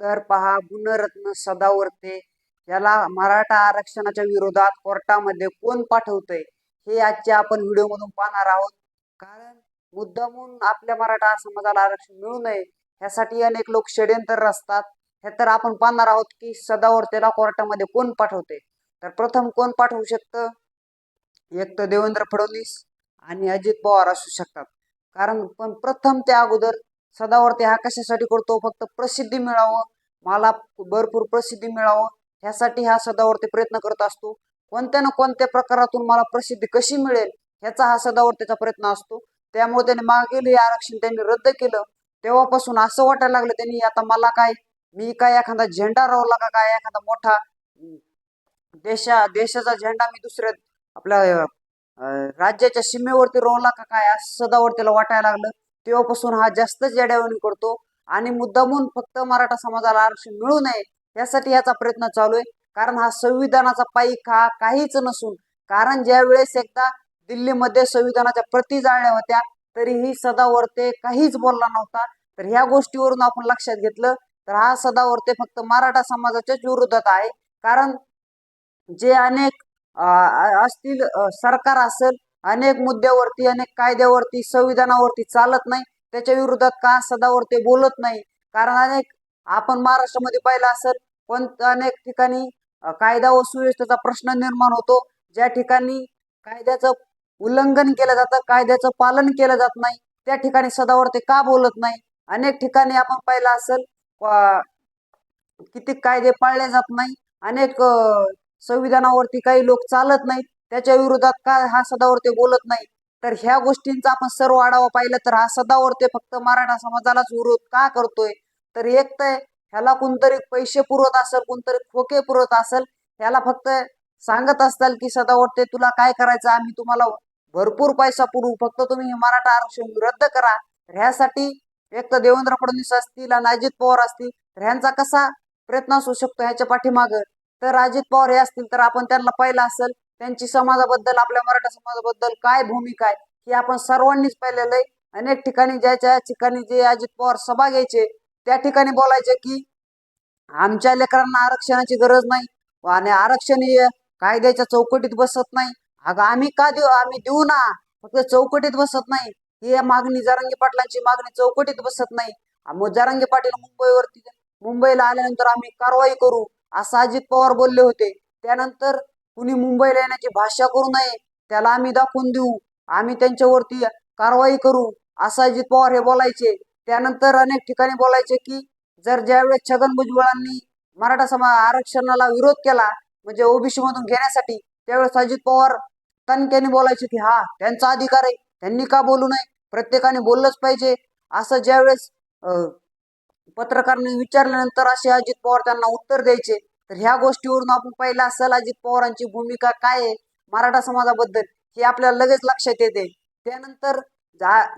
तर पहा गुणरत्न सदावर्ते याला मराठा आरक्षणाच्या विरोधात कोर्टामध्ये कोण पाठवतंय हे आजच्या आपण व्हिडिओमधून पाहणार आहोत. कारण मुद्दामून आपल्या मराठा समाजाला आरक्षण मिळू नये ह्यासाठी अनेक लोक षड्यंत्र असतात हे तर आपण पाहणार आहोत की सदावर्तेला कोर्टामध्ये कोण पाठवते तर प्रथम कोण पाठवू शकतं? एक तर देवेंद्र फडणवीस आणि अजित पवार असू शकतात. कारण पण प्रथम त्या अगोदर सदावर्ते हा कशासाठी करतो? फक्त प्रसिद्धी मिळावं. मला भरपूर प्रसिद्धी मिळावं. ह्यासाठी हा सदावर्ते प्रयत्न करत असतो. कोणत्या ना कोणत्या प्रकारातून मला प्रसिद्धी कशी मिळेल ह्याचा हा सदावर्तीचा प्रयत्न असतो. त्यामुळे त्याने मागेले आरक्षण त्यांनी रद्द केलं. तेव्हापासून असं वाटायला लागलं त्यांनी आता मला काय मी काय एखादा झेंडा रावला का काय? एखादा मोठा देशा देशाचा झेंडा मी दुसऱ्या आपल्या राज्याच्या सीमेवरती रोवला का काय? असं सदावर्तीला वाटायला लागलं. तेव्हापासून हा जास्तच जड्यावणी करतो. आणि मुद्दामून फक्त मराठा समाजाला आरक्षण मिळू नये यासाठी याचा प्रयत्न चालू आहे. कारण हा संविधानाचा पाईक हा काहीच नसून कारण ज्या वेळेस एकदा दिल्लीमध्ये संविधानाच्या प्रती जाळल्या होत्या तरीही सदावर्ते काहीच बोलला नव्हता. तर ह्या गोष्टीवरून आपण लक्षात घेतलं तर हा सदावर्ते फक्त मराठा समाजाच्याच विरोधात आहे. कारण जे अनेक असतील सरकार असेल अनेक मुद्द्यावरती अनेक कायद्यावरती संविधानावरती चालत नाही. त्याच्या विरोधात का सदावरती बोलत नाही? कारण अनेक आपण महाराष्ट्रामध्ये पाहिलं असेल पण अनेक ठिकाणी कायदा व सुव्यवस्थेचा प्रश्न निर्माण होतो. ज्या ठिकाणी कायद्याचं उल्लंघन केलं जातं कायद्याचं पालन केलं जात नाही त्या ठिकाणी सदावरती का बोलत नाही? अनेक ठिकाणी आपण पाहिलं असेल किती कायदे पाळले जात नाही. अनेक संविधानावरती काही लोक चालत नाहीत. त्याच्या विरोधात का हा सदावर्ते बोलत नाही. तर ह्या गोष्टींचा आपण सर्व आढावा पाहिला तर हा सदावर्ते फक्त मराठा समाजालाच विरोध का करतोय? तर एक तर ह्याला कोणतरी पैसे पुरवत असेल कोणतरी खोके पुरवत असेल ह्याला फक्त सांगत असताल की सदावर्ते तुला काय करायचं? आम्ही तुम्हाला भरपूर पैसा पुरवू. फक्त तुम्ही हे मराठा आरक्षण रद्द करा. तर ह्यासाठी एक तर देवेंद्र फडणवीस असतील आणि अजित पवार असतील तर ह्यांचा कसा प्रयत्न असू शकतो ह्याच्या पाठीमागं? तर अजित पवार हे असतील तर आपण त्यांना पाहिलं असेल त्यांची समाजाबद्दल आपल्या मराठा समाजाबद्दल काय भूमिका आहे ही आपण सर्वांनीच पाहिलेलं आहे. अनेक ठिकाणी ज्याच्या ठिकाणी जे अजित पवार सभा घ्यायचे त्या ठिकाणी बोलायचे की आमच्या लेकरांना आरक्षणाची गरज नाही आणि आरक्षण कायद्याच्या चौकटीत बसत नाही. अगं आम्ही का देऊ? आम्ही देऊ ना. फक्त चौकटीत बसत नाही. ही मागणी जारंगी पाटलांची मागणी चौकटीत बसत नाही. मग जारंगी पाटील मुंबईवरती मुंबईला आल्यानंतर आम्ही कारवाई करू असं अजित पवार बोलले होते. त्यानंतर कुणी मुंबईला येण्याची भाषा करू नये त्याला आम्ही दाखवून देऊ. आम्ही त्यांच्यावरती कारवाई करू असं अजित पवार हे बोलायचे. त्यानंतर अनेक ठिकाणी बोलायचे की जर ज्यावेळेस छगन भुजबळांनी मराठा समाज आरक्षणाला विरोध केला म्हणजे ओबीसी मधून घेण्यासाठी त्यावेळेस अजित पवार तनक्याने बोलायचे की हा त्यांचा अधिकार आहे. त्यांनी का बोलू नये? प्रत्येकाने बोललंच पाहिजे. असं ज्यावेळेस अं, पत्रकारांनी विचारल्यानंतर असे अजित पवार त्यांना उत्तर द्यायचे. तर ह्या गोष्टीवरून आपण पहिला सलाजित अजित पवारांची भूमिका काय आहे मराठा समाजाबद्दल हे आपल्याला लगेच लक्षात येते. त्यानंतर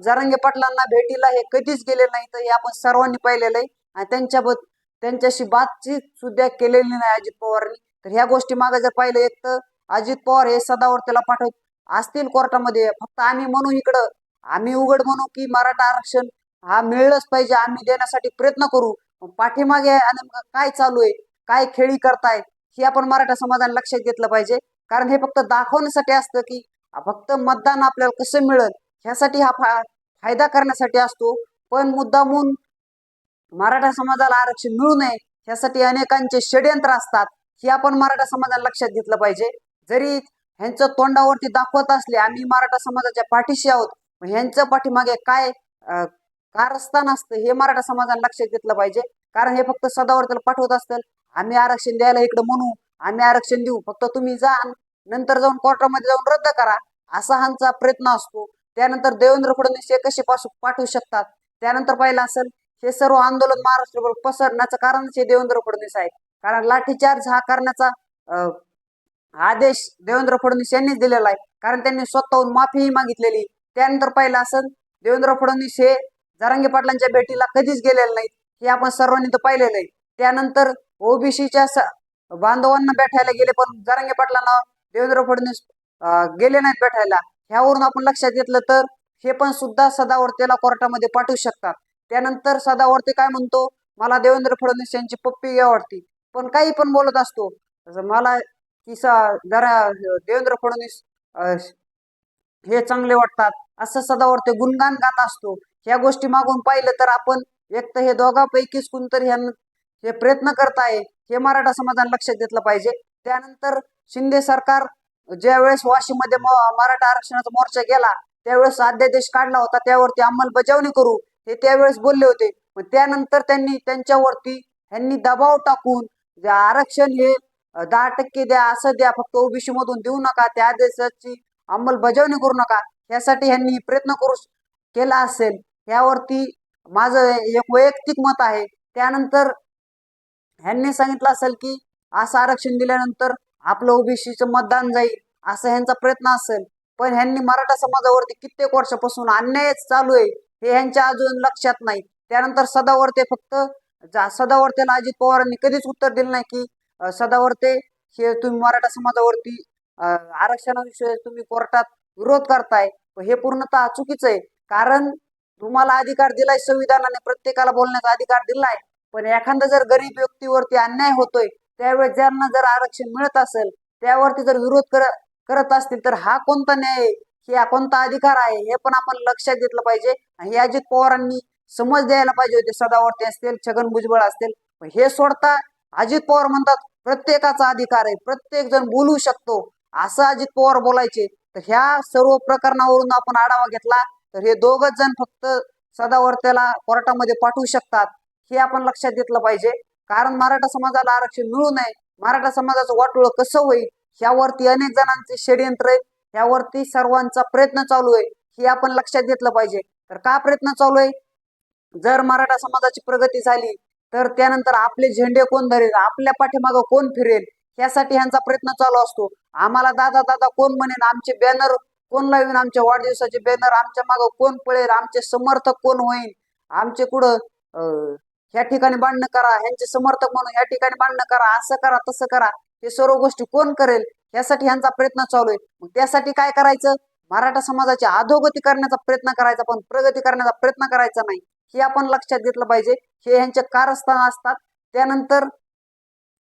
जारंगे पाटलांना भेटीला हे कधीच गेले नाही तर हे आपण सर्वांनी पाहिलेलं आहे. आणि त्यांच्याबद्दल त्यांच्याशी बातचीत सुद्धा केलेली नाही अजित पवारांनी. तर ह्या गोष्टी मागे जर पाहिलं एक तर अजित पवार हे सदावर त्याला पाठवत असतील कोर्टामध्ये. फक्त आम्ही म्हणू इकडं. आम्ही उघड म्हणू की मराठा आरक्षण हा मिळलंच पाहिजे. आम्ही देण्यासाठी प्रयत्न करू. पाठीमागे आणि काय चालू आहे? काय खेळी करताय हे आपण मराठा समाजाने लक्षात घेतलं पाहिजे. कारण हे फक्त दाखवण्यासाठी असतं की फक्त मतदान आपल्याला कसं मिळेल ह्यासाठी हा फायदा करण्यासाठी असतो. पण मुद्दामून मराठा समाजाला आरक्षण मिळू नये ह्यासाठी अनेकांचे षडयंत्र असतात हे आपण मराठा समाजाला लक्षात घेतलं पाहिजे. जरी ह्यांचं तोंडावरती दाखवत असले आम्ही मराठा समाजाच्या पाठीशी आहोत ह्यांचं पाठीमागे काय कारस्थान असतं हे मराठा समाजाला लक्षात घेतलं पाहिजे. कारण हे फक्त सदावर त्याला पाठवत असतील आम्ही आरक्षण द्यायला इकडे म्हणू आम्ही आरक्षण देऊ. फक्त तुम्ही जा नंतर जाऊन कोर्टामध्ये जाऊन रद्द करा. असा ह्यांचा प्रयत्न असतो. त्यानंतर देवेंद्र फडणवीस हे कसे पाठवू शकतात? त्यानंतर पाहिलं असेल हे सर्व आंदोलन महाराष्ट्रभर पसरण्याचं कारणच हे देवेंद्र फडणवीस आहे. कारण लाठीचार्ज हा करण्याचा अं, आदेश देवेंद्र फडणवीस यांनीच दिलेला आहे. कारण त्यांनी स्वतःहून माफीही मागितलेली. त्यानंतर पाहिलं असेल देवेंद्र फडणवीस हे जरांगे पाटलांच्या भेटीला कधीच गेलेले नाहीत. हे आपण सर्वांनी तर पाहिलेलं आहे. त्यानंतर ओबीसीच्या बांधवांना भेटायला गेले पण जरंगे पाटलांना देवेंद्र फडणवीस गेले नाहीत भेटायला. ह्यावरून आपण लक्षात घेतलं तर हे पण सुद्धा सदावर्तेला कोर्टामध्ये पाठवू शकतात. त्यानंतर सदावर्ते काय म्हणतो मला देवेंद्र फडणवीस यांची पप्पी आवडती पण काही पण बोलत असतो. मला किसा जरा देवेंद्र फडणवीस हे चांगले वाटतात असं सदावर्ते गुणगान गात असतो. ह्या गोष्टी मागून पाहिलं तर आपण एक तर हे दोघांपैकीच कोणतरी ह्यां हे प्रयत्न करत आहे हे मराठा समाजाने लक्षात घेतलं पाहिजे. त्यानंतर शिंदे सरकार ज्या वेळेस वाशीमध्ये मराठा आरक्षणाचा मोर्चा गेला त्यावेळेस अध्यादेश काढला होता त्यावरती अंमलबजावणी करू हे त्यावेळेस बोलले होते. पण त्यानंतर त्यांनी त्यांच्यावरती ह्यांनी दबाव टाकून आरक्षण हे दहा टक्के द्या असं द्या फक्त ओबीसी मधून देऊ नका त्या आदेशाची अंमलबजावणी करू नका यासाठी ह्यांनी प्रयत्न करू केला असेल. यावरती माझं एक वैयक्तिक मत आहे. त्यानंतर ह्यांनी सांगितलं असेल की असं आरक्षण दिल्यानंतर आपलं ओबीसीचं मतदान जाईल असं ह्यांचा प्रयत्न असेल. पण ह्यांनी मराठा समाजावरती कित्येक वर्षापासून अन्यायच चालू आहे हे ह्यांच्या अजून लक्षात नाही. त्यानंतर सदावर्ते फक्त सदावर्तेला अजित पवारांनी कधीच उत्तर दिलं नाही की सदावर्ते हे तुम्ही मराठा समाजावरती आरक्षणाविषयी तुम्ही कोर्टात विरोध करताय हे पूर्णतः चुकीचं आहे. कारण तुम्हाला अधिकार दिलाय संविधानाने प्रत्येकाला बोलण्याचा अधिकार दिलाय. पण एखादा जर गरीब व्यक्तीवरती अन्याय होतोय त्यावेळेस ज्यांना जर आरक्षण मिळत असेल त्यावरती जर विरोध कर- करत असतील तर हा कोणता न्याय आहे? हा कोणता अधिकार आहे? हे पण आपण लक्षात घेतलं पाहिजे. आणि हे अजित पवारांनी समज द्यायला पाहिजे होते. सदावर्ती असतील छगन भुजबळ असतील. पण हे सोडता अजित पवार म्हणतात प्रत्येकाचा अधिकार आहे. प्रत्येक जण बोलू शकतो. असं अजित पवार बोलायचे. तर ह्या सर्व प्रकरणावरून आपण आढावा घेतला. तर हे दोघच जण फक्त सदावर्त्याला कोर्टामध्ये पाठवू शकतात. हे आपण लक्षात घेतलं पाहिजे. कारण मराठा समाजाला आरक्षण मिळू नये मराठा समाजाचं वाटोळ कसं होईल ह्यावरती अनेक जणांचे षडयंत्र आहे ह्यावरती सर्वांचा प्रयत्न चालू आहे हे आपण लक्षात घेतलं पाहिजे. तर का प्रयत्न चालू आहे? जर मराठा समाजाची प्रगती झाली तर त्यानंतर आपले झेंडे कोण धरेल आपल्या पाठीमागं कोण फिरेल यासाठी ह्यांचा प्रयत्न चालू असतो. आम्हाला दादा दादा कोण म्हणेन आमचे बॅनर कोण लावेन आमच्या वाढदिवसाचे बॅनर आमच्या मागं कोण पळेल आमचे समर्थक कोण होईल आमचे कुठं अं, ह्या ठिकाणी बांधणं करा ह्यांचे समर्थक म्हणून ह्या ठिकाणी बांधणं करा असं करा तसं करा. हे सर्व गोष्टी कोण करेल यासाठी ह्यांचा प्रयत्न चालू आहे. मग त्यासाठी काय करायचं? मराठा समाजाची अधोगती करण्याचा प्रयत्न करायचा पण प्रगती करण्याचा प्रयत्न करायचा नाही. हे आपण लक्षात घेतलं पाहिजे. हे ह्यांचे कारस्थान असतात. त्यानंतर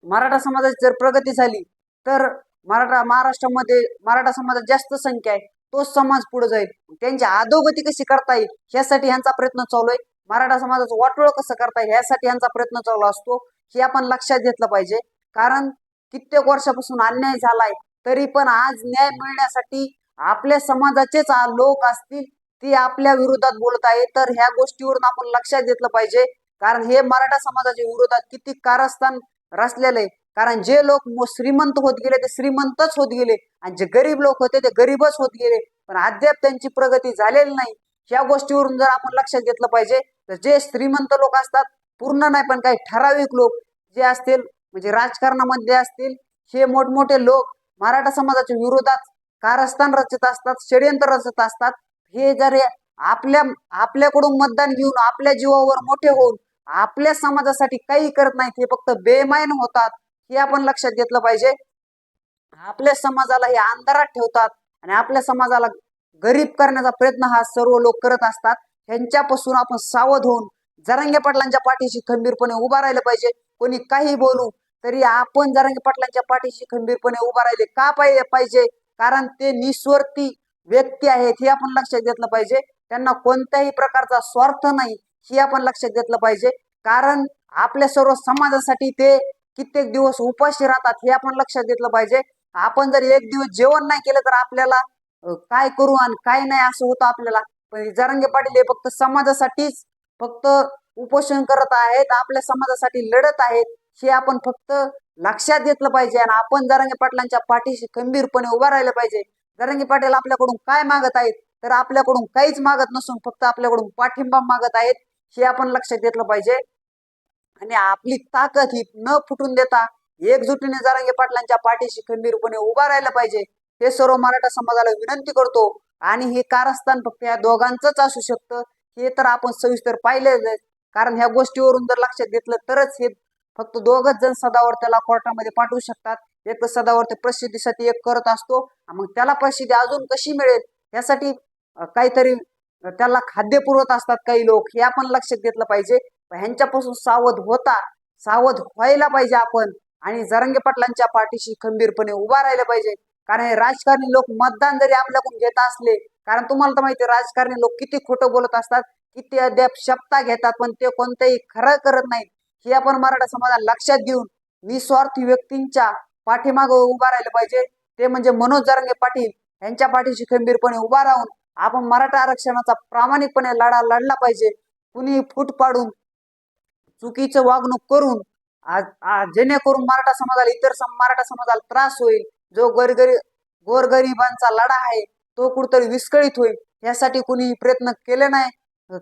मराठा समाजाची जर प्रगती झाली तर मराठा महाराष्ट्रामध्ये मराठा समाजात जास्त संख्या आहे. तोच समाज पुढे जाईल. त्यांची अधोगती कशी करता येईल यासाठी ह्यांचा प्रयत्न चालू आहे. मराठा समाजाचं वाटोळ कसं करता यासाठी ह्यासाठी प्रयत्न चालू असतो हे आपण लक्षात घेतलं पाहिजे. कारण कित्येक वर्षापासून अन्याय झालाय तरी पण आज न्याय मिळण्यासाठी आपल्या समाजाचेच लोक असतील ते आपल्या विरोधात बोलत आहे तर ह्या गोष्टीवरून आपण लक्षात घेतलं पाहिजे. कारण हे मराठा समाजाच्या विरोधात किती कारस्थान रचलेलं आहे. कारण जे लोक श्रीमंत होत गेले ते श्रीमंतच होत गेले. आणि जे गरीब लोक होते ते गरीबच होत गेले. पण अद्याप त्यांची प्रगती झालेली नाही. ह्या गोष्टीवरून जर आपण लक्षात घेतलं पाहिजे तर जे श्रीमंत लोक असतात पूर्ण नाही पण काही ठराविक लोक जे असतील म्हणजे राजकारणामध्ये असतील हे मोठमोठे लोक मराठा समाजाच्या विरोधात कारस्थान रचत असतात षडयंत्र रचत असतात. हे जर आपल्या आपल्याकडून मतदान घेऊन आपल्या जीवावर मोठे होऊन आपल्या समाजासाठी काही करत नाहीत हे फक्त बेमायन होतात हे आपण लक्षात घेतलं पाहिजे. आपल्या समाजाला हे अंधारात ठेवतात आणि आपल्या समाजाला गरीब करण्याचा प्रयत्न हा सर्व लोक करत असतात. त्यांच्यापासून आपण सावध होऊन जरांगे पाटलांच्या पाठीशी खंबीरपणे उभा राहिलं पाहिजे. कोणी काही बोलू तरी आपण जरांगे पाटलांच्या पाठीशी खंबीरपणे उभा राहिले का पाहिजे पाहिजे? कारण ते निस्वार्थी व्यक्ती आहेत हे आपण लक्षात घेतलं पाहिजे. त्यांना कोणत्याही प्रकारचा स्वार्थ नाही हे आपण लक्षात घेतलं पाहिजे. कारण आपल्या सर्व समाजासाठी ते कित्येक दिवस उपाशी राहतात हे आपण लक्षात घेतलं पाहिजे. आपण जर एक दिवस जेवण नाही केलं तर आपल्याला काय करू आणि काय नाही असं होतं आपल्याला. म्हणजे पण जरांगे पाटील हे फक्त समाजासाठीच फक्त उपोषण करत आहेत आपल्या समाजासाठी लढत आहेत हे आपण फक्त लक्षात घेतलं पाहिजे आणि आपण जरांगे पाटलांच्या पाठीशी खंबीरपणे उभा राहिलं पाहिजे. जरांगे पाटील आपल्याकडून काय मागत आहेत तर आपल्याकडून काहीच मागत नसून फक्त आपल्याकडून पाठिंबा मागत आहेत हे आपण लक्षात घेतलं पाहिजे. आणि आपली ताकद ही न फुटून देता एकजुटीने जरांगे पाटलांच्या पाठीशी खंबीरपणे उभा राहिलं पाहिजे. हे सर्व मराठा समाजाला विनंती करतो. आणि हे कारस्थान फक्त या दोघांचंच असू शकतं. हे तर आपण सविस्तर पाहिलेच आहे. कारण ह्या गोष्टीवरून जर लक्षात घेतलं तरच हे फक्त दोघच जण सदावर त्याला कोर्टामध्ये पाठवू शकतात. एक तर सदावर ते प्रसिद्धीसाठी एक करत असतो. मग त्याला प्रसिद्धी अजून कशी मिळेल? यासाठी काहीतरी त्याला खाद्य पुरवत असतात काही लोक. हे आपण लक्षात घेतलं पाहिजे. ह्यांच्यापासून सावध होता सावध व्हायला पाहिजे आपण. आणि जरंगे पाटलांच्या पाठीशी खंबीरपणे उभा राहिला पाहिजे. कारण हे राजकारणी लोक मतदान जरी आपल्याकडून घेत असले कारण तुम्हाला तर माहिती राजकारणी लोक किती खोटं बोलत असतात किती अद्याप शपथा घेतात पण ते कोणतेही खरं करत नाहीत. हे आपण मराठा समाजाला लक्षात घेऊन निस्वार्थी व्यक्तींच्या पाठीमागं उभा राहिलं पाहिजे. ते म्हणजे मनोज जरंगे पाटील यांच्या पाठीशी खंबीरपणे उभा राहून आपण मराठा आरक्षणाचा प्रामाणिकपणे लढा लढला पाहिजे. कुणी फूट पाडून चुकीचं वागणूक करून आज जेणेकरून मराठा समाजाला इतर मराठा समाजाला त्रास होईल. जो गरगरी गोरगरिबांचा लढा आहे तो कुठतरी विस्कळीत होईल यासाठी कुणीही प्रयत्न केले नाही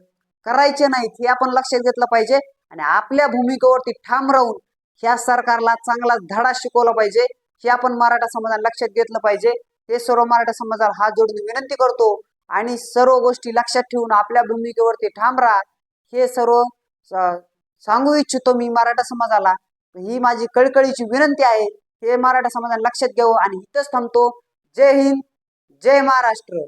करायचे नाहीत हे आपण लक्षात घेतलं पाहिजे. आणि आपल्या भूमिकेवरती ठाम राहून ह्या सरकारला चांगला धडा शिकवला पाहिजे हे आपण मराठा समाजाला लक्षात घेतलं पाहिजे. हे सर्व मराठा समाजाला हात जोडून विनंती करतो. आणि सर्व गोष्टी लक्षात ठेवून आपल्या भूमिकेवरती ठाम राहा. हे सर्व सांगू इच्छितो मी मराठा समाजाला. ही माझी कळकळीची विनंती आहे. हे मराठा समाजाला लक्षात घ्यावं आणि इथंच थांबतो. जय हिंद जय महाराष्ट्र.